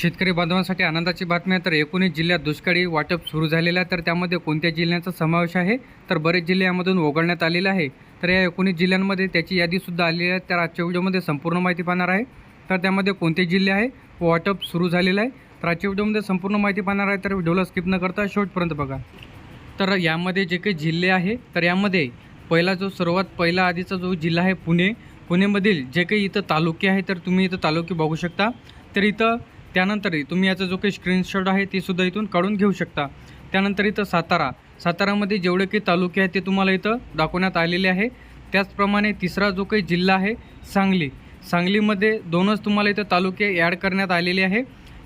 शेतकरी बांधवांसाठी आनंदाची बातमी आहे. तर एकोणीस जिल्ह्यात दुष्काळी वाटप सुरू झालेलं आहे. तर त्यामध्ये कोणत्या जिल्ह्यांचा समावेश आहे? तर बरेच जिल्हे यामधून वगळण्यात आलेले आहे. तर या एकोणीस जिल्ह्यांमध्ये त्याची यादीसुद्धा आलेली आहे. तर आजच्या व्हिडिओमध्ये संपूर्ण माहिती पाहणार आहे. तर त्यामध्ये कोणते जिल्हे आहे? व वाटप सुरू झालेलं आहे. तर आजच्या व्हिडिओमध्ये संपूर्ण माहिती पाहणार आहे. तर व्हिडिओला स्किप न करता शेवटपर्यंत बघा. तर यामध्ये जे काही जिल्हे आहे तर यामध्ये पहिला जो सर्वात पहिला आधीचा जो जिल्हा आहे पुणे. पुणेमधील जे काही इथं तालुके आहे तर तुम्ही इथं तालुके बघू शकता. तर इथं त्यानंतरही तुम्ही याचा जो काही स्क्रीनशॉट आहे ते सुद्धा इथून काढून घेऊ शकता. त्यानंतर इथं सातारा. सातारामध्ये जेवढे काही तालुके आहेत ते तुम्हाला इथं दाखवण्यात आलेले आहे. त्याचप्रमाणे तिसरा जो काही जिल्हा आहे सांगली. सांगलीमध्ये दोनच तुम्हाला इथं तालुके ॲड करण्यात आलेले आहे.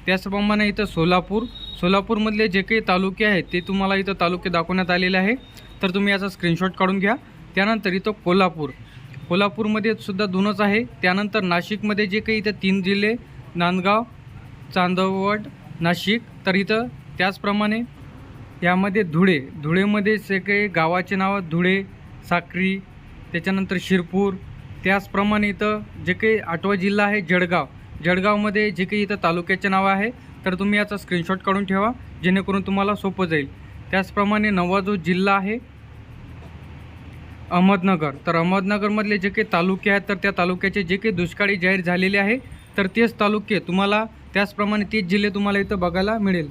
त्याचप्रमाणे इथं सोलापूर. सोलापूरमधले जे काही तालुके आहेत ते तुम्हाला इथं तालुके दाखवण्यात आलेले आहे. तर तुम्ही याचा स्क्रीनशॉट काढून घ्या. त्यानंतर इथं कोल्हापूर. कोल्हापूरमध्ये सुद्धा दोनच आहे. त्यानंतर नाशिकमध्ये जे काही इथं तीन जिल्हे नांदगाव चांदवड नाशिक तर इथं त्याचप्रमाणे यामध्ये धुळे धुळेमध्ये जे काही गावाचे नावं धुळे साक्री त्याच्यानंतर शिरपूर त्याचप्रमाणे इथं जे काही आठवा जिल्हा आहे जळगाव. जळगावमध्ये जे काही इथं तालुक्याचे नावं आहे तर तुम्ही याचा स्क्रीनशॉट काढून ठेवा जेणेकरून तुम्हाला सोपं जाईल. त्याचप्रमाणे नवा जो जिल्हा आहे अहमदनगर. तर अहमदनगरमधले जे काही तालुके आहेत तर त्या तालुक्याचे जे काही दुष्काळी जाहीर झालेले आहे तर तेच तालुके तुम्हाला त्याचप्रमाणे तेच जिल्हे तुम्हाला इथं बघायला मिळेल.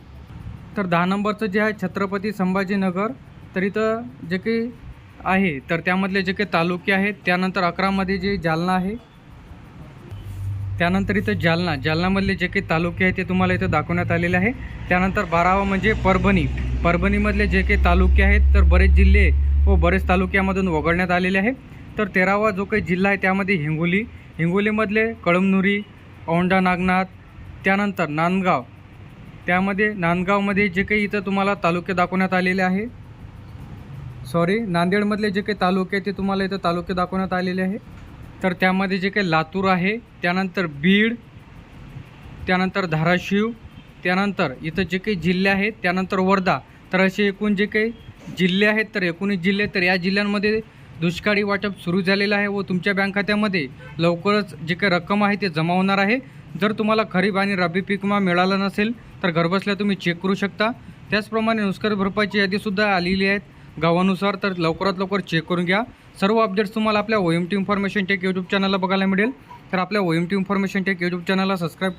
तर दहा नंबरचं जे आहे छत्रपती संभाजीनगर तर इथं जे काही आहे तर त्यामधले जे काही तालुके आहेत त्यानंतर अकरामध्ये जे जालना आहे त्यानंतर इथं जालना जालनामधले जे काही तालुके आहेत ते तुम्हाला इथं दाखवण्यात आलेले आहे. त्यानंतर बारावा म्हणजे परभणी परभणीमधले जे काही तालुके आहेत तर बरेच जिल्हे व बरेच तालुक्यामधून वगळण्यात आलेले आहे. तर तेरावा जो काही जिल्हा आहे त्यामध्ये हिंगोली हिंगोलीमधले कळमनुरी औंढा नागनाथ त्यानंतर नांदगाव. त्यामध्ये नांदगावमध्ये जे काही इथं तुम्हाला तालुके दाखवण्यात आलेले आहे. सॉरी नांदेडमधले जे काही तालुके आहेत ते तुम्हाला इथं तालुके दाखवण्यात आलेले आहे. तर त्यामध्ये जे काही लातूर आहे त्यानंतर बीड त्यानंतर धाराशिव त्यानंतर इथं जे काही जिल्हे आहेत त्यानंतर वर्धा. तर असे एकूण जे काही जिल्हे आहेत तर एकोणीस जिल्हे तर या जिल्ह्यांमध्ये दुष्काळी वाटप सुरू झालेलं आहे व तुमच्या बँक खात्यामध्ये लवकरच जे काही रक्कम आहे ते जमा होणार आहे. जर तुम्हाला खरीप आणि रब्बी पीक विमा मिळाला नसेल तर घरबसल्या तुम्ही चेक करू शकता. त्याचप्रमाणे नुस्कर भरपाईची यादीसुद्धा आलेली आहेत. गावानुसार तर लवकरात लवकर चेक करून घ्या. सर्व अपडेट्स तुम्हाला आपल्या O M T information tech YouTube चॅनलला बघायला मिळेल. तर आपल्या O M T information tech YouTube चॅनलला सबस्क्राईब